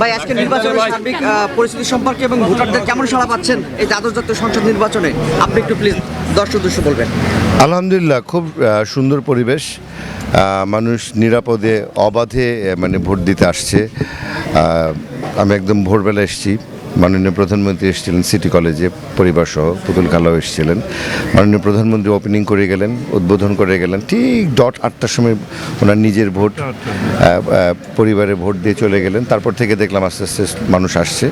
ভাই, আজকে নির্বাচনের সার্বিক পরিস্থিতি সম্পর্কে এবং ভোটারদের কেমন সাড়া পাচ্ছেন এই দ্বাদশ জাতীয় সংসদ নির্বাচনে? আপনি একটু প্লিজ দর্শক দর্শক বলবেন। আলহামদুলিল্লাহ, খুব সুন্দর পরিবেশ। মানুষ নিরাপদে, অবাধে মানে ভোট দিতে আসছে। আমি একদম ভোরবেলা এসেছি। মাননীয় প্রধানমন্ত্রী এসেছিলেন সিটি কলেজে পরিবার সহ পুতুল কালাও এসেছিলেন। মাননীয় প্রধানমন্ত্রী ওপেনিং করে গেলেন উদ্বোধন করে গেলেন ঠিক ডট আটটার সময় ওনার নিজের ভোট পরিবারে ভোট দিয়ে চলে গেলেন। তারপর থেকে দেখলাম আস্তে আস্তে মানুষ আসছে।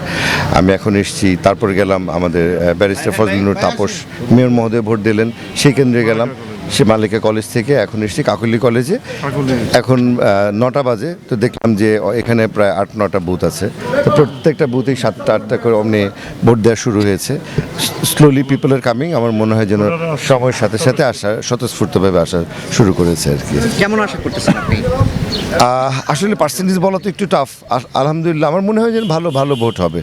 আমি এখন এসেছি তারপর গেলাম আমাদের ব্যারিস্টার ফজলুর তাপস মেয়র মহোদয় ভোট দিলেন সেই কেন্দ্রে গেলাম। সে মালিকা কলেজ থেকে এখন এসেছি কাকুলি কলেজে। এখন নটা বাজে তো দেখলাম যে এখানে প্রায় আট নটা বুথ আছে। তো প্রত্যেকটা বুথেই সাতটা আটটা করে অমনি ভোট দেওয়া শুরু হয়েছে। স্লোলি পিপল আর কামিং আমার মনে হয় যেন সময়ের সাথে সাথে আসা স্বতঃস্ফূর্তভাবে আসা শুরু করেছে আর কি। কেমন আশা করতেছেন আপনি? আসলে পার্সেন্টেজ বলা তো একটু টাফ আলহামদুলিল্লাহ আমার মনে হয় যেন ভালো ভালো ভোট হবে।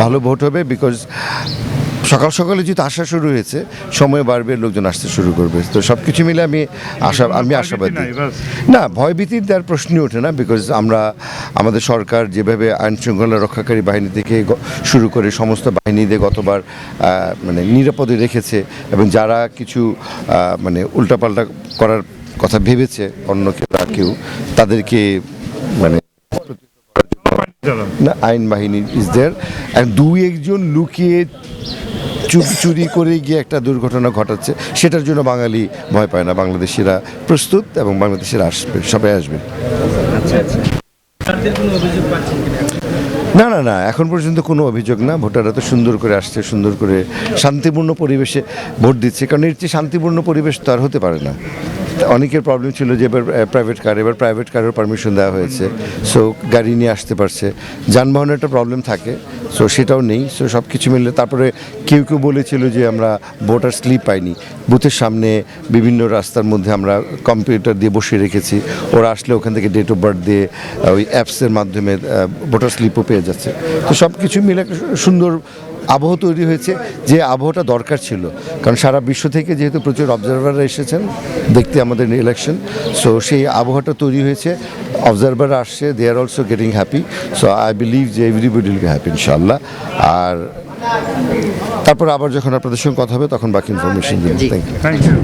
ভালো ভোট হবে বিকজ সকাল সকালে যেহেতু আসা শুরু হয়েছে সময় বাড়বে লোকজন আসতে শুরু করবে। তো সব কিছু মিলে আমি আশা আমি আশাবাদী। না ভয়ভীতির তার প্রশ্নই ওঠে না বিকজ আমরা আমাদের সরকার যেভাবে আইন শৃঙ্খলা রক্ষাকারী বাহিনী থেকে শুরু করে সমস্ত বাহিনীদের গতবার মানে নিরাপদে রেখেছে এবং যারা কিছু মানে উল্টাপাল্টা করার কথা ভেবেছে অন্য কেউ কেউ তাদেরকে মানে না আইন বাহিনী ইজ দেয়ার দুই একজন লুকিয়ে চুরি করে গিয়ে একটা দুর্ঘটনা ঘটাচ্ছে সেটার জন্য বাঙালি ভয় পায় না। বাংলাদেশিরা প্রস্তুত এবং বাংলাদেশিরা আসবে সবাই আসবে। না না না এখন পর্যন্ত কোনো অভিযোগ না। ভোটাররা তো সুন্দর করে আসছে সুন্দর করে শান্তিপূর্ণ পরিবেশে ভোট দিচ্ছে। কারণ এর চেয়ে শান্তিপূর্ণ পরিবেশ তো আর হতে পারে না। অনেকের প্রবলেম ছিল যে এবার প্রাইভেট কার এবার প্রাইভেট কারের পারমিশন দেওয়া হয়েছে। সো গাড়ি নিয়ে আসতে পারছে। যানবাহনের একটা প্রবলেম থাকে সো সেটাও নেই। সো সব কিছু মিলে তারপরে কেউ কেউ বলেছিল যে আমরা ভোটার স্লিপ পাইনি। বুথের সামনে বিভিন্ন রাস্তার মধ্যে আমরা কম্পিউটার দিয়ে বসিয়ে রেখেছি। ওরা আসলে ওখান থেকে ডেট অফ বার্থ দিয়ে ওই অ্যাপসের মাধ্যমে ভোটার স্লিপও পেয়ে যাচ্ছে। তো সব কিছু মিলে সুন্দর আবহ তৈরি হয়েছে যে আবহটা দরকার ছিল। কারণ সারা বিশ্ব থেকে যেহেতু প্রচুর অবজারভাররা এসেছেন দেখতে আমাদের ইলেকশন সো সেই আবহাওয়াটা তৈরি হয়েছে। অবজারভার আসছে they are also getting happy so I believe যে এভরিবডি উইল বি হ্যাপি ইনশাল্লাহ আর তারপর আবার যখন আপনাদের সঙ্গে কথা হবে তখন বাকি ইনফরমেশন দিন থ্যাংক ইউ থ্যাংক ইউ